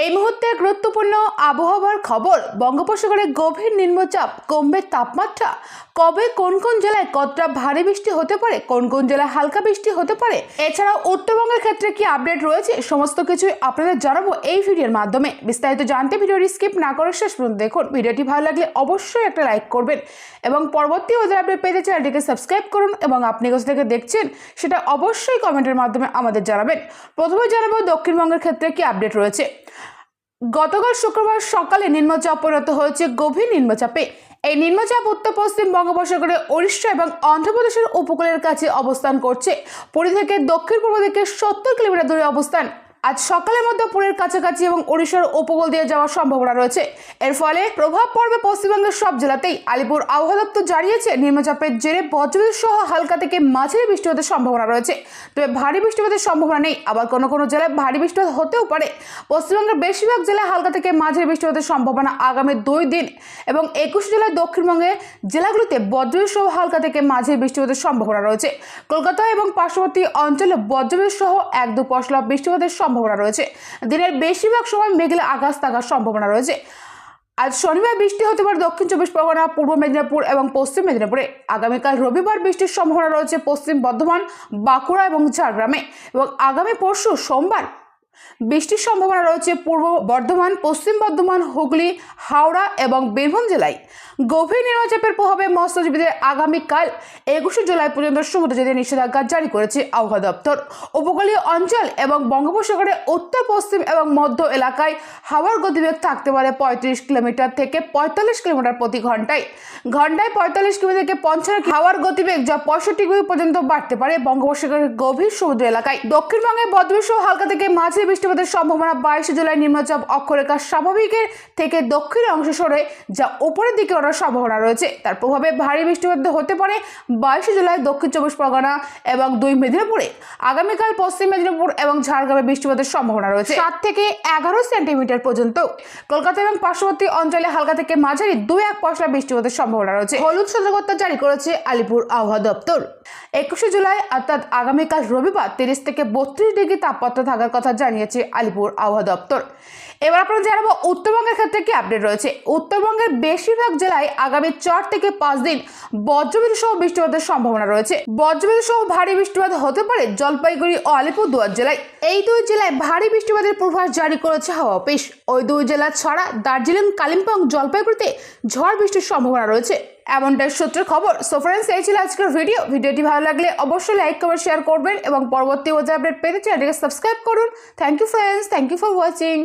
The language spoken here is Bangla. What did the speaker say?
এই মুহূর্তে গুরুত্বপূর্ণ আবহাওয়ার খবর। বঙ্গোপসাগরে গভীর নিম্নচাপ, কমবে তাপমাত্রা। কবে কোন কোন জেলায় কতটা ভারী বৃষ্টি হতে পারে, কোন কোন জেলায় হালকা বৃষ্টি হতে পারে, এছাড়াও উত্তরবঙ্গের ক্ষেত্রে কি আপডেট রয়েছে, সমস্ত কিছুই আপনাদের জানাব এই ভিডিওর মাধ্যমে। বিস্তারিত জানতে ভিডিওটি স্কিপ না করে শেষ পর্যন্ত দেখুন। ভিডিওটি ভালো লাগলে অবশ্যই একটা লাইক করবেন এবং পরবর্তী ওদের আপডেট পেতে চ্যানেলটিকে সাবস্ক্রাইব করুন এবং আপনি কোথা থেকে দেখছেন, সেটা অবশ্যই কমেন্টের মাধ্যমে আমাদের জানাবেন। প্রথমে জানাব দক্ষিণবঙ্গের ক্ষেত্রে কি আপডেট রয়েছে। গতকাল শুক্রবার সকালে নিম্নচাপ পরিণত হয়েছে গভীর নিম্নচাপে। এই নিম্নচাপ উত্তর পশ্চিম বঙ্গোপসাগরে ওড়িশা এবং অন্ধ্রপ্রদেশের উপকূলের কাছে অবস্থান করছে। পুরী থেকে দক্ষিণ পূর্ব দিকে সত্তর কিলোমিটার দূরে অবস্থান। আজ সকালের মধ্যে পুরীর কাছাকাছি এবং ওড়িশার উপকূল দিয়ে যাওয়ার সম্ভাবনা রয়েছে। এর ফলে প্রভাব পড়বে পশ্চিমবঙ্গের সব জেলাতেই। আলিপুর আবহাওয়া দপ্তর জানিয়েছে, নিম্নচাপের জেরে বজ্রবিদ্যুৎ সহ হালকা থেকে মাঝারি বৃষ্টিপাতের সম্ভাবনা রয়েছে। তবে ভারী বৃষ্টিপাতের সম্ভাবনা নেই। আবার কোনো কোনো জেলায় ভারী বৃষ্টিপাত হতেও পারে। পশ্চিমবঙ্গের বেশিরভাগ জেলায় হালকা থেকে মাঝারি বৃষ্টিপাতের সম্ভাবনা আগামী দুই দিন। এবং একুশ জেলায় দক্ষিণবঙ্গে জেলাগুলিতে বজ্রবিদ্যুৎ সহ হালকা থেকে মাঝারি বৃষ্টিপাতের সম্ভাবনা রয়েছে। কলকাতা এবং পার্শ্ববর্তী অঞ্চলে বজ্রবিদ্যুৎ সহ এক দু পশলা বৃষ্টিপাতের সম্ভাবনা রয়েছে। দিনের বেশিরভাগ সময় মেঘলা আকাশ থাকার সম্ভাবনা রয়েছে। আজ শনিবার বৃষ্টি হতে পারে দক্ষিণ চব্বিশ পরগনা, পূর্ব মেদিনীপুর এবং পশ্চিম মেদিনীপুরে। আগামীকাল রবিবার বৃষ্টির সম্ভাবনা রয়েছে পশ্চিম বর্ধমান, বাঁকুড়া এবং ঝাড়গ্রামে এবং আগামী পরশু সোমবার বৃষ্টির সম্ভাবনা রয়েছে পূর্ব বর্ধমান, পশ্চিম বর্ধমান, হুগলি, হাওড়া এবং বীরভূম জেলায়। গভীর নিম্নচাপের প্রভাবে মৎস্যজীবীদের আগামীকাল একুশে জুলাই পর্যন্ত সমুদ্র যেতে নিষেধাজ্ঞা জারি করেছে আবহাওয়া দপ্তর। উপকূলীয় অঞ্চল এবং বঙ্গোপসাগরের উত্তর, পশ্চিম এবং মধ্য এলাকায় হাওয়ার গতিবেগ থাকতে পারে পঁয়ত্রিশ কিলোমিটার থেকে পঁয়তাল্লিশ কিলোমিটার প্রতি ঘন্টায় ঘন্টায় পঁয়তাল্লিশ কিলোমিটার থেকে পঞ্চান্ন হাওয়ার গতিবেগ যা পঁয়ষট্টি পর্যন্ত বাড়তে পারে বঙ্গোপসাগরের গভীর সমুদ্র এলাকায়। দক্ষিণবঙ্গে বজ্রবিদ্যুৎ হালকা থেকে মাঝারি বৃষ্টিপাতের সম্ভাবনা বাইশে জুলাই নিম্নচাপ অক্ষরেখা স্বাভাবিকের থেকে দক্ষিণ অংশ সরে যা উপরের দিকে ওঠার সম্ভাবনা রয়েছে। তার প্রভাবে ভারী বৃষ্টিপাত হতে পারে বাইশে জুলাই দক্ষিণ চব্বিশ পরগনা এবং দুই মেদিনীপুরে। আগামীকাল পশ্চিম মেদিনীপুর এবং ঝাড়গ্রামে বৃষ্টিপাতের সম্ভাবনা রয়েছে। সাত থেকে এগারো সেন্টিমিটার পর্যন্ত। কলকাতা এবং পার্শ্ববর্তী অঞ্চলে হালকা থেকে মাঝারি দুই এক পশলা বৃষ্টিপাতের সম্ভাবনা রয়েছে। হলুদ সতর্কতা জারি করেছে আলিপুর আবহাওয়া দপ্তর। একুশে জুলাই, অর্থাৎ আগামীকাল রবিবার, তিরিশ থেকে বত্রিশ ডিগ্রি তাপমাত্রা থাকার কথা জানিয়েছে আলিপুর আবহাওয়া দপ্তর। এবার আপনারা জানাব উত্তরবঙ্গের ক্ষেত্রে কি আপডেট রয়েছে। উত্তরবঙ্গের বেশিরভাগ জেলায় আগামী চার থেকে পাঁচ দিন বজ্রবিদ্যুৎ সহ বৃষ্টিপাতের সম্ভাবনা রয়েছে। বজ্রবিদ্যুৎ সহ ভারী বৃষ্টিপাত হতে পারে জলপাইগুড়ি ও আলিপুরদুয়ার জেলায়। এই দুই জেলায় ভারী বৃষ্টিপাতের পূর্বাভাস জারি করেছে হাওয়া অফিস। ওই দুই জেলা ছাড়া দার্জিলিং, কালিম্পং, জলপাইগুড়িতে ঝড় বৃষ্টির সম্ভাবনা রয়েছে। এমনটাই সূত্রের খবর। সো ফ্রেন্ডস এই ছিল আজকের ভিডিও ভিডিওটি ভালো লাগলে অবশ্যই লাইক কমেন্ট শেয়ার করবেন এবং পরবর্তী ওজা আপডেট পেতে চ্যানেলটিকে সাবস্ক্রাইব করুন। Thank you friends thank you for watching